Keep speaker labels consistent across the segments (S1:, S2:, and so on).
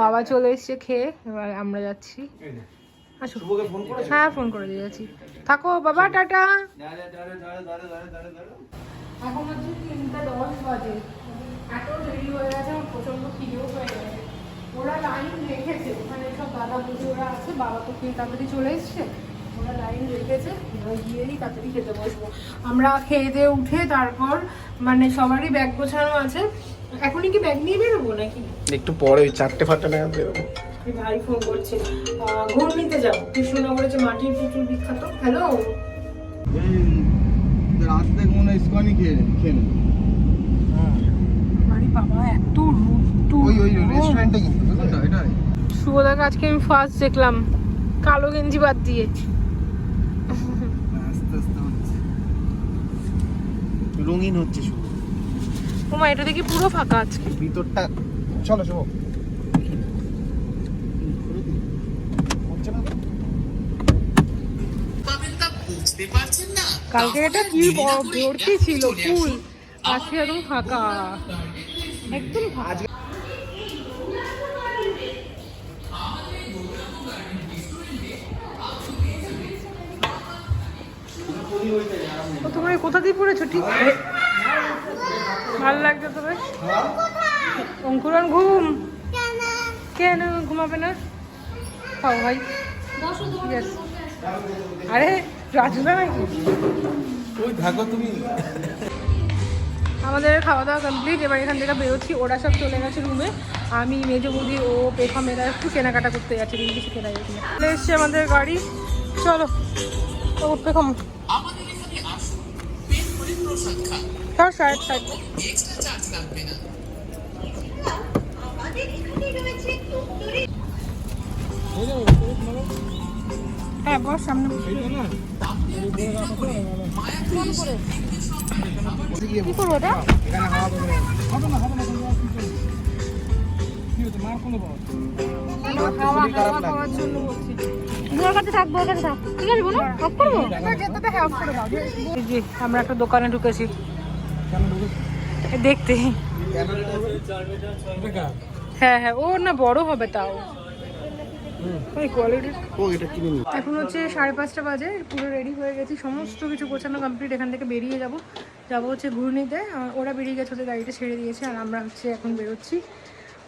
S1: বাবা চলে এসছে খেয়ে এবার আমরা যাচ্ছি। আসো। হ্যাঁ ফোন করে দিয়ে যাচ্ছি। থাকো বাবা টাটা। এখন হচ্ছে তিনটা দশ বাজে। এত দেরি হয়ে গেছে আমার প্রচণ্ড খিদেও হয়ে গেছে। ওরা লাইন রেখেছে ওখানে সব দাদা পুজোরা আছে বাবা তো খেয়ে তাড়াতাড়ি চলে এসছে। ওরা লাইন রেখেছে এবার গিয়েই তাড়াতাড়ি খেতে বসবো। আমরা খেয়ে দিয়ে উঠে তারপর মানে সবারই ব্যাগ গোছানো আছে। এখনই কি ব্যাগ নিয়ে বেরোবো নাকি?
S2: একটু পরে ওই চারটে ফাটটা নাগাদ বেরোবো।
S1: এই ভাই ফোন করছে। ঘূর্ণিতে যাব। কৃষ্ণনগরে যে মাটির পুতুল বিখ্যাত হ্যালো
S3: রাস্তায় ইস্কনই খেয়ে খেয়ে নেবে
S1: আরে বাবা এত রুটু
S3: ওই ওই রেস্টুরেন্টে কিন্তু বুঝলি? তো
S1: শুভদাকে আজকে আমি ফার্স্ট দেখলাম কালো গেঞ্জি বাদ দিয়ে।
S3: আস্তে আস্তে রঙিন হচ্ছে শুধু
S1: ওমা এটা দেখি পুরো ফাঁকা আজকে।
S3: ভিতরটা চলো চলো?
S1: কালকে এটা কি ভর্তি ছিল ফুল। আজকে একদম ফাঁকা। একদম তোমার কোথা দিয়ে পড়েছো? ঠিক ভালো লাগছে তবে অঙ্কুরন ঘুম? কেন? ঘুমাবে না? খাও ভাই। Yes. আরে রাজুদা নাকি?
S2: ওই থাকো তুমি।
S1: আমাদের খাওয়া দাওয়া কমপ্লিট এবার এখান থেকে বেরোচ্ছি। ওরা সব চলে গেছে রুমে আমি মেজো বৌদি ও পেখা মেয়েরা একটু কেনাকাটা করতে যাচ্ছে কিছু কেনা যাচ্ছে না। চলে এসছে আমাদের গাড়ি। চলো। ও পেখম। তাও সাইড সাইড হ্যাঁ বস সামনে। কি করব ওটা
S3: হাওয়া দেবে
S1: খাওয়া খাওয়া খাওয়ার জন্য বলছি। আমরা একটা দোকানে ঢুকেছি। দেখতে। হ্যাঁ হ্যাঁ ও না, বড় হবে তাও। এখন হচ্ছে সাড়ে পাঁচটা বাজে, পুরো রেডি হয়ে গেছি। সমস্ত কিছু গোছানো কমপ্লিট এখান থেকে বেরিয়ে যাব। যাব হচ্ছে ঘূর্ণিতে ওরা বেরিয়ে গেছে ওদের গাড়িটা ছেড়ে দিয়েছে, আর আমরা হচ্ছে এখন বেরোচ্ছি।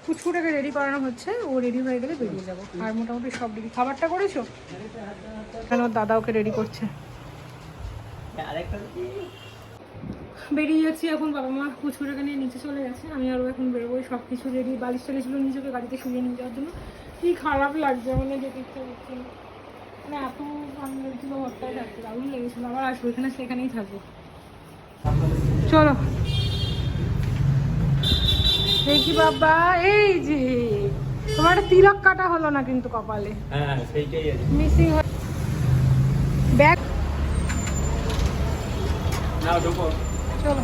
S1: কুচকুটাকে রেডি করানো হচ্ছে, ও রেডি হয়ে গেলে বেরিয়ে যাব। আর মোটামুটি সব রেডি খাবারটা করেছ? কেন দাদা ওকে রেডি করছে? বেরিয়ে যাচ্ছি এখন, বাবা মা কুচকুটাকে নিয়ে নিচে চলে গেছে। আমি আরও এখন বেরোবো সব কিছু রেডি বালিশ টালিশগুলো নিজেকে গাড়িতে শুয়ে নিয়ে যাওয়ার জন্য। কি খারাপ লাগছে মানে যেতে ইচ্ছা করছে। মানে এত ভালো লাগছিল ঘরটায় থাকতে দারুণ লেগেছিল। আবার আসব, এখানে সেখানেই থাকব। চলো। দেখি বাবা এই যে। তোমার একটা তিলক কাটা হলো না কিন্তু কপালে।
S2: হ্যাঁ সেইটাই আছে।
S1: মিসিং ব্যাগ
S2: না ঢুকো।
S1: চলো।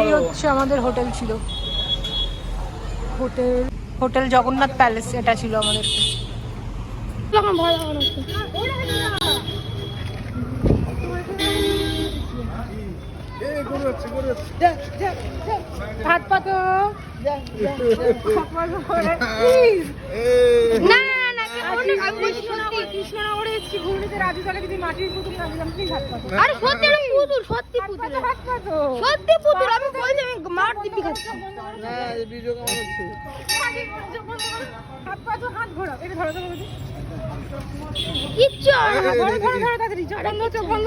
S1: এই হচ্ছে আমাদের হোটেল ছিল। হোটেল হোটেল জগন্নাথ প্যালেস এটা ছিল আমাদের।
S4: আমার ভয় লাগে না
S1: হাত পাতো প্লিজ
S4: না আমি
S1: কৃষ্ণনগরে এসেছি ঘুরতে রাজু তাকে যদি মাটির পুতুল না দিলাম প্লিজ হাত পাতো
S4: আরে সত্যি এটা পুতুল সত্যি পুতুল
S1: হাত পাতো
S4: সত্যি পুতুল আমি বলছি আমি মার দিব্যি খাচ্ছি
S3: না এই ভিডিও কেমন হচ্ছে
S1: হাত পাতো হাত ঘোরাও এটা ধরো তো
S4: কিচ্ছু
S1: ধরো ধরো ধরো তাড়াতাড়ি
S4: বন্ধ চোখ বন্ধ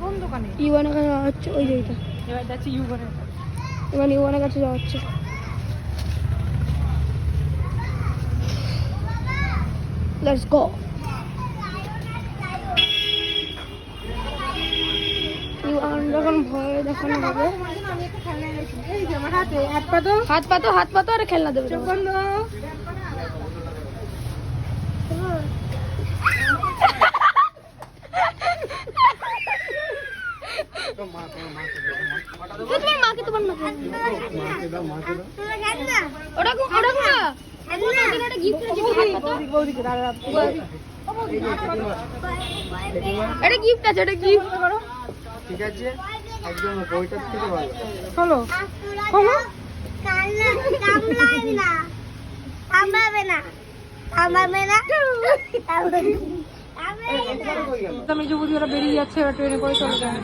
S1: কোন দোকানে?
S4: কাছে যাওয়া হচ্ছে ওই যে এটা
S1: এবার যাচ্ছি
S4: এবার কাছে যাওয়া হচ্ছে। লেটস গো যখন ভয় দেখানো হবে।
S1: হাতে
S4: পাতো হাত পাতো আর খেলনা দেবে তোমার মাকে তোমার মাকে ওটা ওটা না। ওটা একটা gift আছে, হাত পাতো।
S1: বৌদি বৌদিকে দাঁড়া
S4: এটা গিফট আছে এটা গিফট
S3: ঠিক আছে একদম বইটার থেকে ভালো।
S1: চলো খোলো আমি যে বুঝি ওরা বেরিয়ে যাচ্ছে ওরা ট্রেনে করে চলে যায়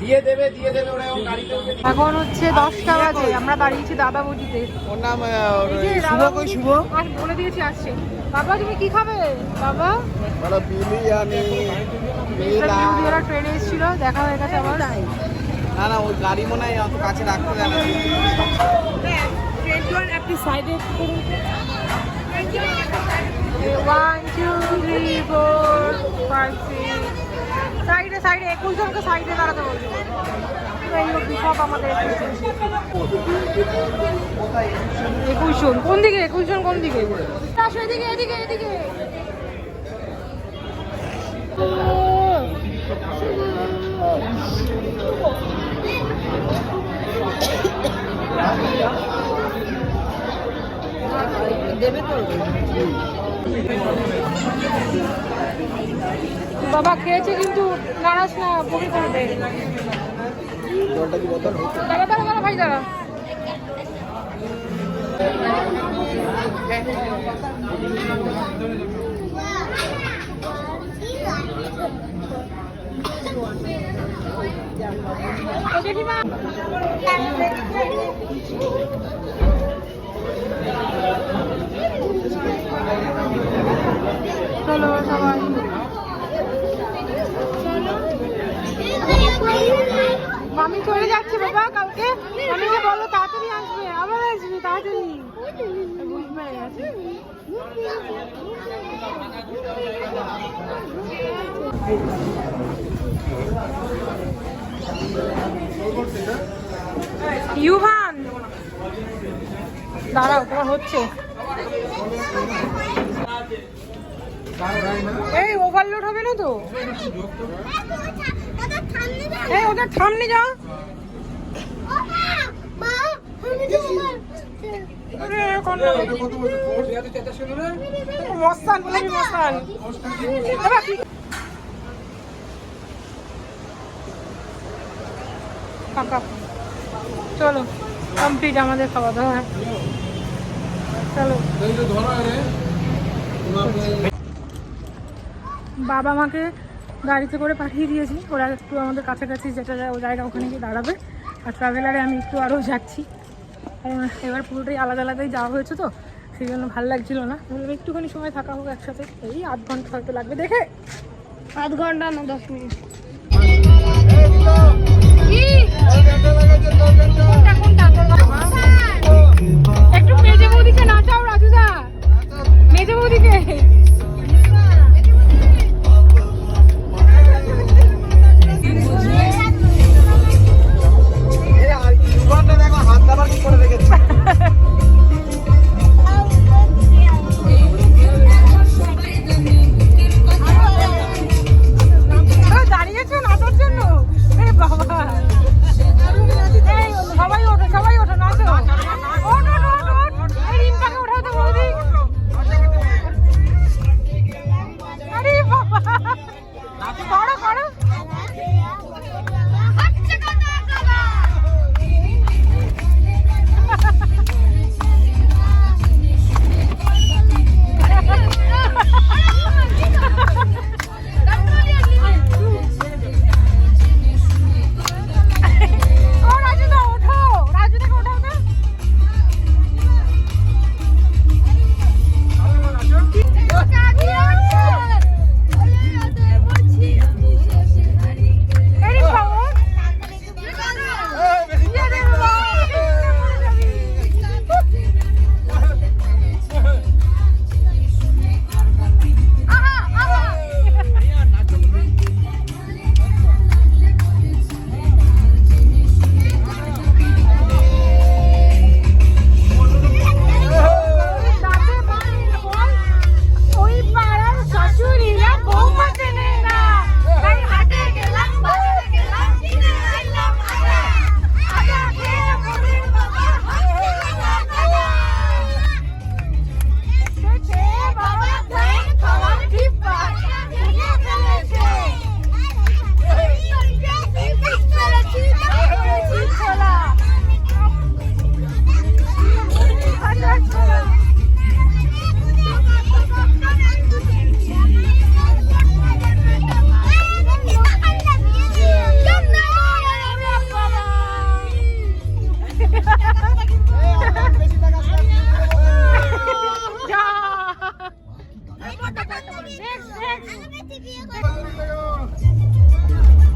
S3: দিয়ে দিয়ে দেবে ওরা ও গাড়িতে উঠে
S1: এখন হচ্ছে দশটা বাজে আমরা দাঁড়িয়েছি দাদা বুঝিতে
S3: ওর নাম শুভ
S1: দাদা
S3: কই
S1: বৌদি-
S3: শুভ?
S1: আজ বলে দিয়েছি আসছে। বাবা তুমি কি খাবে? বাবা?
S3: ওরা বিরিয়ানি
S1: মিস্টার ওরা ট্রেনে এসেছিল দেখা হয়ে গেছে আবার।
S3: না না ওই গাড়ি মনে হয় অত কাছে রাখতে দেয় না।
S1: আপনি সাইডে one two three four five six সাইডে সাইডে একুশ জনকে সাইডে দাঁড়াতে বলছি। সব আমাদের একুশ জন কোন দিকে? একুশ জন কোন দিকে? আসো এদিকে এদিকে এদিকে বাবা খেয়েছে কিন্তু নারাজ না, বমি করবে।
S3: বোতল
S1: দাঁড়া দাঁড়া ভাই, দাঁড়া। ও জেঠিমা। চলো সবাই। চলে যাচ্ছে বাবা কালকে। বলো তাড়াতাড়ি আসবে। আবার আসবে তাড়াতাড়ি। দাঁড়াও তোমার হচ্ছে। এই ওভারলোড হবে না তো? এই ওদের থামনে যা। আরে কন্যা মস্তান বলবি মস্তান? চলো কমপ্লিট আমাদের খাওয়া দাওয়া। বাবা মাকে গাড়িতে করে পাঠিয়ে দিয়েছি। ওরা একটু আমাদের কাছাকাছি যেটা যায় ও জায়গা ওখানে গিয়ে দাঁড়াবে। আর ট্রাভেলারে আমি একটু আরও যাচ্ছি। কারণ এবার পুরোটাই আলাদা আলাদাই যাওয়া হয়েছে তো সেই জন্য ভালো লাগছিল না। বললাম একটুখানি সময় থাকা হোক একসাথে। এই আধ ঘণ্টা হয়তো লাগবে। দেখে।
S4: আধ ঘণ্টা না দশ মিনিট।
S1: একটু বৌদিকে নাচাও রাজুদা। মেজে বৌদিকে।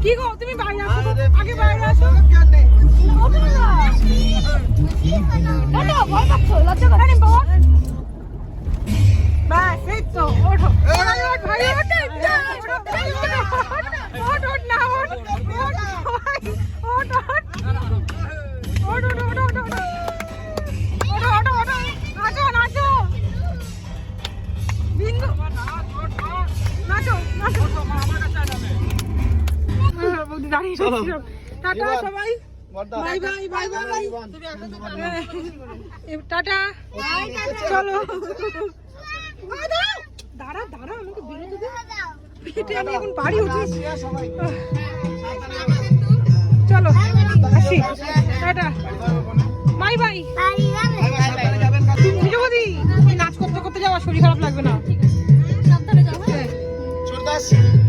S3: কি
S1: গো তুমি বাইরে আসো আগে বাইরে আসো ওঠো না ওঠো ভয় পাচ্ছ লজ্জা কথা টাটা সবাই bye bye bye bye tata চলো দাঁড়া দাঁড়া আমাকে বেরোতে দে পেটে আমি এখন বাড়ি উঠি চলো আসি টাটা বাই বাই নাচ করতে করতে যাওয়া শরীর খারাপ লাগবে না
S4: সাবধানে
S1: টাটা